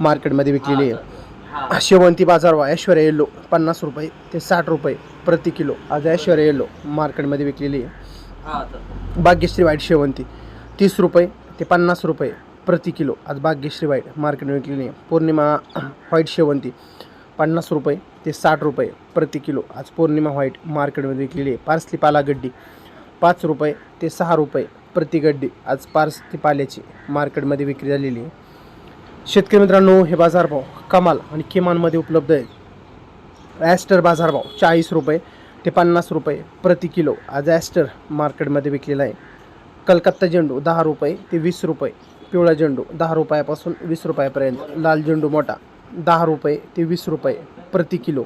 मार्केटमध्ये विकलेली आहे. शेवंती बाजारभाव ऐश्वर्या येल्लो पन्नास रुपये ते साठ रुपये प्रति किलो. आज ऐश्वर्या येल्लो मार्केटमध्ये विकलेली आहे. भाग्यश्री वाईट शेवंती तीस रुपये ते पन्नास रुपये प्रति किलो. आज भाग्यश्री वाईट मार्केटमध्ये विकलेली आहे. पौर्णिमा व्हाईट शेवंती पन्नास रुपये ते साठ रुपये प्रति किलो. आज पौर्णिमा व्हाईट मार्केटमध्ये विकलेली आहे. पार्सली पाला गड्डी पाच रुपये ते सहा रुपये प्रति गड्डी. आज पार्सली पाल्याची मार्केटमध्ये विक्री झालेली आहे. शेतकरी मित्रांनो हे बाजारभाव कमाल आणि किमानमध्ये उपलब्ध आहेत ॲस्टर बाजारभाव चाळीस रुपये ते पन्नास रुपये प्रति किलो आज ॲस्टर मार्केटमध्ये विकलेला आहे. कलकत्ता झेंडू दहा रुपये ते वीस रुपये पिवळा झेंडू दहा रुपयापासून वीस रुपयापर्यंत लाल झेंडू मोठा दहा रुपये ते वीस रुपये प्रति किलो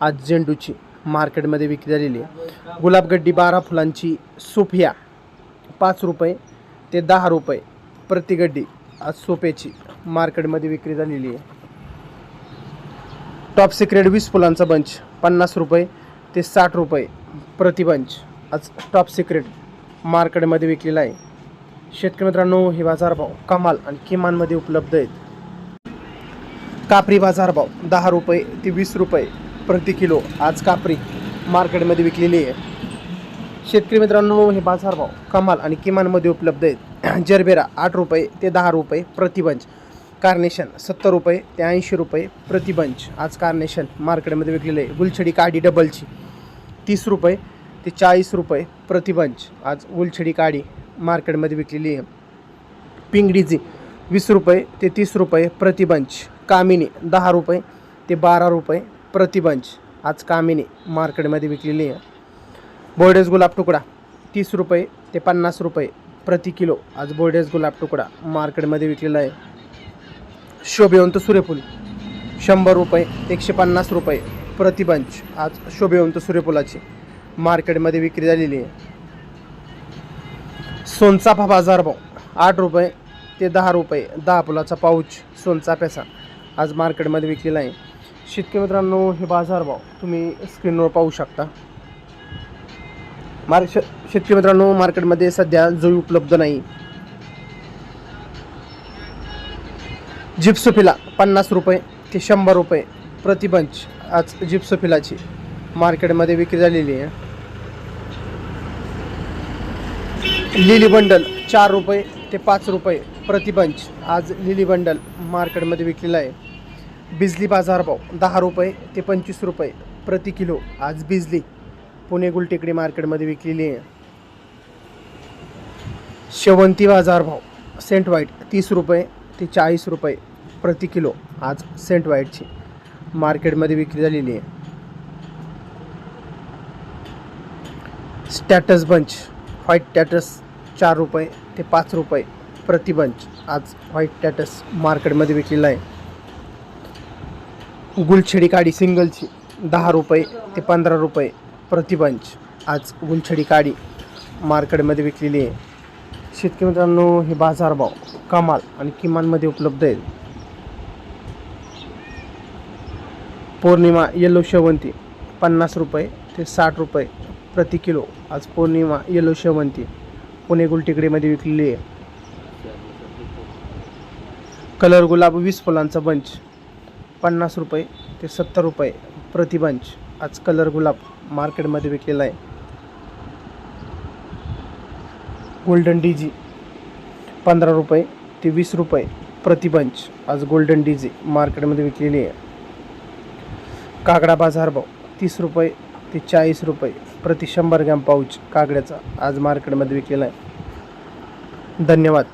आज झेंडूची मार्केटमध्ये विक्री झालेली आहे. गुलाबगड्डी बारा फुलांची सोफिया पाच रुपये ते दहा रुपये प्रति गड्डी आज सोप्याची मार्केटमध्ये विक्री झालेली आहे. टॉप सिक्रेट वीस फुलांचा बंच पन्नास रुपये ते साठ रुपये प्रतिबंच आज टॉप सिक्रेट मार्केटमध्ये विकलेला आहे. शेतकरी मित्रांनो हे बाजारभाव कमाल आणि किमानमध्ये उपलब्ध आहेत. कापरी बाजारभाव दहा रुपये ते वीस रुपये प्रति किलो. आज कापरी मार्केटमध्ये विकलेली आहे. शेतकरी मित्रांनो हे बाजारभाव कमाल आणि किमानमध्ये उपलब्ध आहेत. जरबेरा आठ रुपये ते दहा रुपये प्रतिबंच कार्नेशन सत्तर रुपये ते ऐंशी रुपये प्रतिबंच आज कार्नेशन मार्केटमध्ये विकलेलं आहे. गुलछडी काडी डबलची तीस रुपये ते चाळीस रुपये प्रतिबंच आज गुलछडी काडी मार्केटमध्ये विकलेली आहे. पिंगडीची वीस रुपये ते तीस रुपये प्रतिबंच कामिनी दहा रुपये ते बारा रुपये प्रतिबंच आज कामिनी मार्केटमध्ये विकलेली आहे. बोर्डेस गुलाब तुकडा तीस रुपये ते पन्नास रुपये प्रति किलो. आज बोर्डेस गुलाब तुकडा मार्केटमध्ये विकलेला आहे. शोभेवंत सूर्यफूल शंभर रुपये एकशे पन्नास रुपये प्रतिबंच आज शोभेवंत सूर्यफुलाची मार्केटमध्ये विक्री झालेली आहे. सोनचाफा बाजारभाव आठ रुपये ते दहा रुपये दहा फुलाचा पाऊच सोनचाफ्याचा आज मार्केटमध्ये विकलेला आहे. शेतकरी मित्रांनो हे बाजारभाव तुम्ही स्क्रीनवर पाहू शकता. मार्क शेतकरी मित्रांनो मार्केटमध्ये सध्या जुई उपलब्ध नाही. जिप्सोफिला पन्नास रुपये ते शंभर रुपये प्रतिबंच आज जिप्सोफिलाची मार्केटमध्ये विक्री झालेली आहे. लिली बंडल चार रुपये ते पाच रुपये प्रतिबंच आज लिली बंडल मार्केटमध्ये विकलेला आहे. बिजली बाजारभाव दहा रुपये ते पंचवीस रुपये प्रति किलो आज बिजली. पुणे गुलटेकडी मार्केटमध्ये विकलेली आहे. शेवंती बाजारभाव सेंट व्हाईट तीस रुपये ते चाळीस रुपये प्रति किलो आज सेंट व्हाईटची मार्केटमध्ये विक्री झालेली आहे. स्टॅटस बंच व्हाईट टॅटस चार रुपये ते पाच रुपये प्रति बंच आज व्हाईट टॅटस मार्केटमध्ये विकलेला आहे. गुलछेडी काडी सिंगलची दहा रुपये ते पंधरा रुपये प्रतिबंच. आज गुलछडी काडी मार्केटमध्ये विकलेली आहे. शेतकरी मित्रांनो हे बाजारभाव कमाल आणि किमानमध्ये उपलब्ध आहेत. पौर्णिमा येलो शेवंती पन्नास रुपये ते साठ रुपये प्रति किलो. आज पौर्णिमा येलो शेवंती पुणे गुलटेकडीमध्ये विकलेली आहे. कलर गुलाब वीस फुलांचा बंच पन्नास रुपये ते सत्तर रुपये प्रति बंच आज कलर गुलाब मार्केटमध्ये विकलेला आहे. गोल्डन डीजी पंधरा रुपये ते वीस रुपये प्रतिबंच आज गोल्डन डीजी मार्केटमध्ये विकलेली आहे. काकडा बाजारभाव तीस रुपये ते चाळीस रुपये प्रति शंभर ग्रॅम पाऊच कागड्याचा आज मार्केटमध्ये विकलेला आहे. धन्यवाद.